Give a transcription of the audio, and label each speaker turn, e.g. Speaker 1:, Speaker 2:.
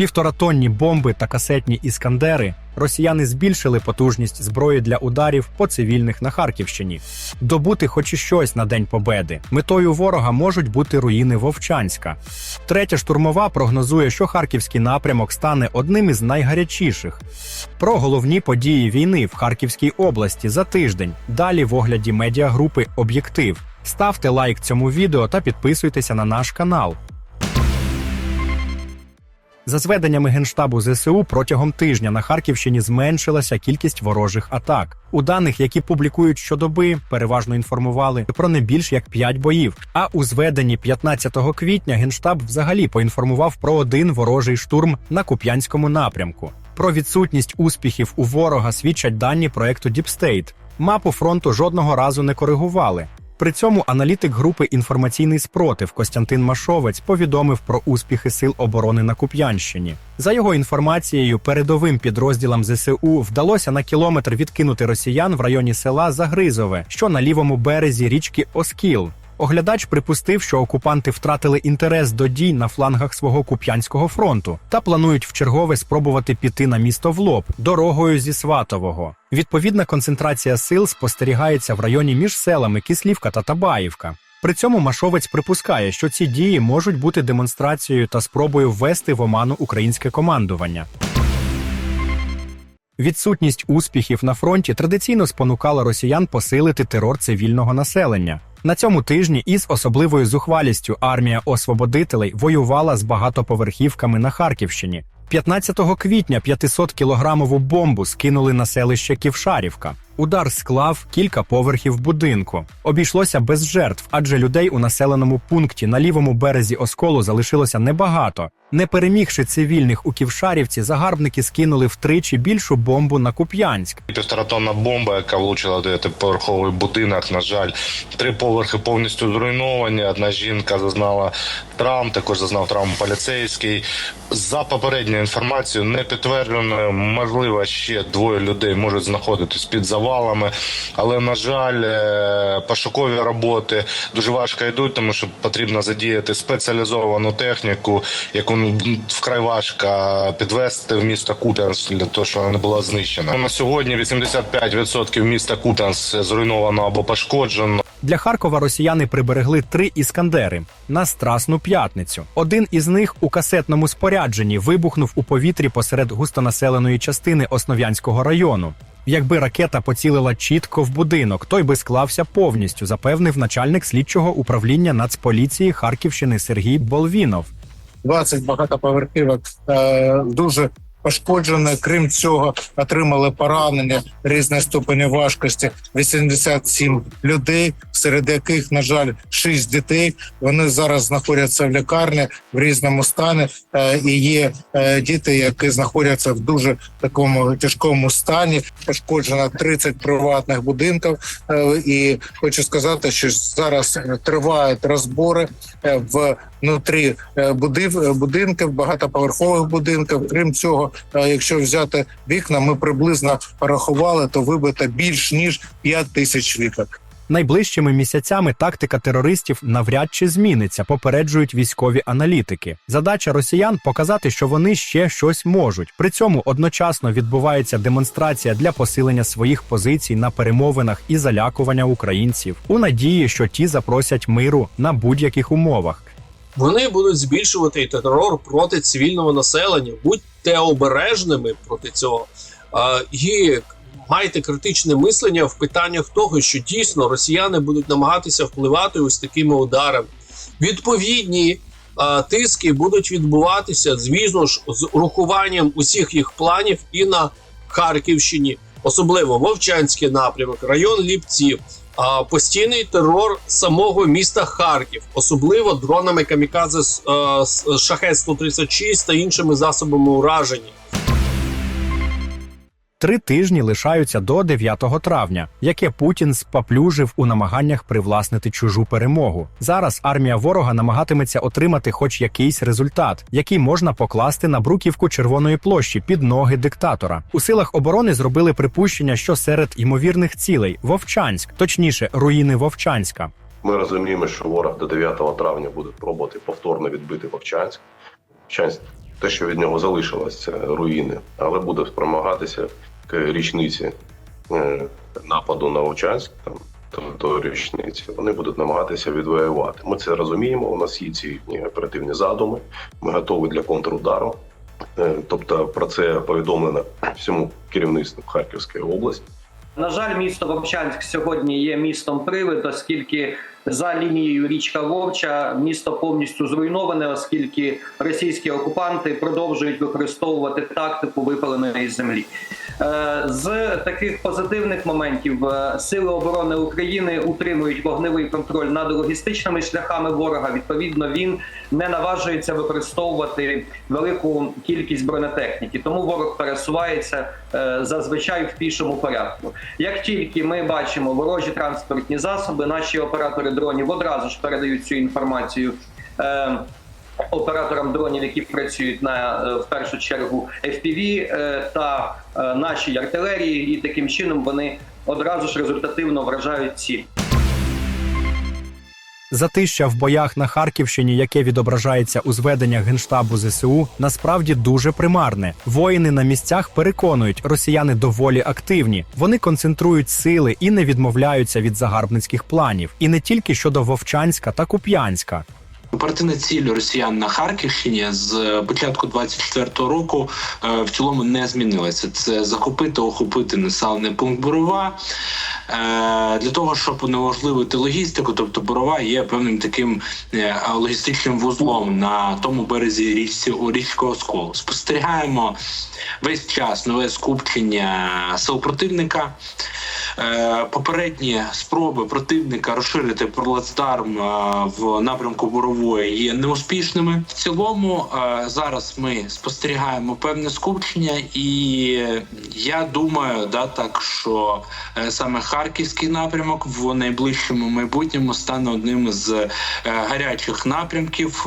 Speaker 1: Півторатонні бомби та касетні іскандери росіяни збільшили потужність зброї для ударів по цивільних на Харківщині. Добути хоч і щось на день победи. Метою ворога можуть бути руїни Вовчанська. Третя штурмова прогнозує, що харківський напрямок стане одним із найгарячіших. Про головні події війни в Харківській області за тиждень. Далі в огляді медіагрупи Об'єктив. Ставте лайк цьому відео та підписуйтеся на наш канал. За зведеннями Генштабу ЗСУ протягом тижня на Харківщині зменшилася кількість ворожих атак. У даних, які публікують щодоби, переважно інформували про не більш як 5 боїв. А у зведенні 15 квітня Генштаб взагалі поінформував про один ворожий штурм на Куп'янському напрямку. Про відсутність успіхів у ворога свідчать дані проекту State. Мапу фронту жодного разу не коригували. При цьому аналітик групи інформаційний спротив Костянтин Машовець повідомив про успіхи сил оборони на Куп'янщині. За його інформацією, передовим підрозділам ЗСУ вдалося на кілометр відкинути росіян в районі села Загризове, що на лівому березі річки Оскіл. Оглядач припустив, що окупанти втратили інтерес до дій на флангах свого Куп'янського фронту та планують вчергове спробувати піти на місто в лоб дорогою зі Сватового. Відповідна концентрація сил спостерігається в районі між селами Кислівка та Табаївка. При цьому Машовець припускає, що ці дії можуть бути демонстрацією та спробою ввести в оману українське командування. Відсутність успіхів на фронті традиційно спонукала росіян посилити терор цивільного населення. На цьому тижні із особливою зухвалістю армія освободителей воювала з багатоповерхівками на Харківщині. 15 квітня 500-кілограмову бомбу скинули на селище Ківшарівка. Удар склав кілька поверхів будинку. Обійшлося без жертв, адже людей у населеному пункті на лівому березі осколу залишилося небагато. Не перемігши цивільних у Ківшарівці, загарбники скинули втричі більшу бомбу на Куп'янськ.
Speaker 2: Півторатонна бомба, яка влучила дев'ятиповерховий будинок. На жаль, три поверхи повністю зруйновані. Одна жінка зазнала травм, також зазнав травму поліцейський. За попередньою інформацією, не підтвердженою, можливо, ще двоє людей можуть знаходитись під завалами. Але на жаль, е, пошукові роботи дуже важко йдуть, тому що потрібно задіяти спеціалізовану техніку, яку вкрай важко підвести в місто Куп'янськ для того, щоб вона не була знищена. На сьогодні 85% міста Куп'янськ зруйновано або пошкоджено.
Speaker 1: Для Харкова росіяни приберегли три іскандери на Страсну п'ятницю. Один із них у касетному спорядженні вибухнув у повітрі посеред густонаселеної частини Основ'янського району. Якби ракета поцілила чітко в будинок, той би склався повністю, запевнив начальник слідчого управління Нацполіції Харківщини Сергій Болвінов.
Speaker 3: 20 багатоповерхівок е, дуже пошкоджені. Крім цього, отримали поранення різної ступені важкості. 87 людей, серед яких, на жаль, 6 дітей. Вони зараз знаходяться в лікарні в різному стані. Е, і є е, діти, які знаходяться в дуже такому тяжкому стані. Пошкоджено 30 приватних будинків. Е, і хочу сказати, що зараз тривають розбори в внутрі е, будив будинків, багатоповерхових будинків. Крім цього, е, якщо взяти вікна, ми приблизно порахували, то вибито більш ніж 5 тисяч вікон.
Speaker 1: Найближчими місяцями тактика терористів навряд чи зміниться, попереджують військові аналітики. Задача росіян показати, що вони ще щось можуть. При цьому одночасно відбувається демонстрація для посилення своїх позицій на перемовинах і залякування українців у надії, що ті запросять миру на будь-яких умовах.
Speaker 4: Вони будуть збільшувати терор проти цивільного населення. Будьте обережними проти цього. І майте критичне мислення в питаннях того, що дійсно росіяни будуть намагатися впливати ось такими ударами. Відповідні тиски будуть відбуватися, звісно ж, з урахуванням усіх їх планів і на Харківщині, особливо Вовчанський напрямок, район Ліпців. А, постійний терор самого міста Харків, особливо дронами камікадзе з е, шахет 136 та іншими засобами ураження.
Speaker 1: Три тижні лишаються до 9 травня, яке Путін спаплюжив у намаганнях привласнити чужу перемогу. Зараз армія ворога намагатиметься отримати хоч якийсь результат, який можна покласти на бруківку Червоної площі під ноги диктатора. У силах оборони зробили припущення, що серед ймовірних цілей Вовчанськ, точніше, руїни Вовчанська.
Speaker 5: Ми розуміємо, що ворог до 9 травня буде пробувати повторно відбити Вовчанськ. Вовчанськ те, що від нього залишилось, це руїни, але буде спромагатися к річниці е, нападу на Овчанськ, там до річниці. Вони будуть намагатися відвоювати. Ми це розуміємо. У нас є ці оперативні задуми. Ми готові для контрудару. Е, Тобто про це повідомлено всьому керівництву Харківської області.
Speaker 6: На жаль, місто Вовчанськ сьогодні є містом привид, оскільки за лінією річка Вовча місто повністю зруйноване, оскільки російські окупанти продовжують використовувати тактику випаленої землі. Е, З таких позитивних моментів е, сили оборони України утримують вогневий контроль над логістичними шляхами ворога. Відповідно, він не наважується використовувати велику кількість бронетехніки, тому ворог пересувається е, зазвичай в пішому порядку. Як тільки ми бачимо ворожі транспортні засоби, наші оператори дронів одразу ж передають цю інформацію. Операторам дронів, які працюють на е, в першу чергу FPV е, та е, нашій артилерії, і таким чином вони одразу ж результативно вражають ціль.
Speaker 1: Затища в боях на Харківщині, яке відображається у зведеннях генштабу ЗСУ, насправді дуже примарне. Воїни на місцях переконують, росіяни доволі активні. Вони концентрують сили і не відмовляються від загарбницьких планів. І не тільки щодо Вовчанська та Куп'янська.
Speaker 7: Оперативна ціль росіян на Харківщині з початку 24-го року е, в цілому не змінилася. Це захопити, охопити населений пункт Борова. Е, Для того щоб унеможливити логістику, тобто Борова є певним таким е, логістичним вузлом на тому березі річці у річки Оскол. Спостерігаємо весь час нове скупчення сил противника. Е, Попередні спроби противника розширити плацдарм е, в напрямку Борової є неуспішними. В цілому е, зараз ми спостерігаємо певне скупчення, і я думаю, да так що саме харківський напрямок в найближчому майбутньому стане одним з гарячих напрямків.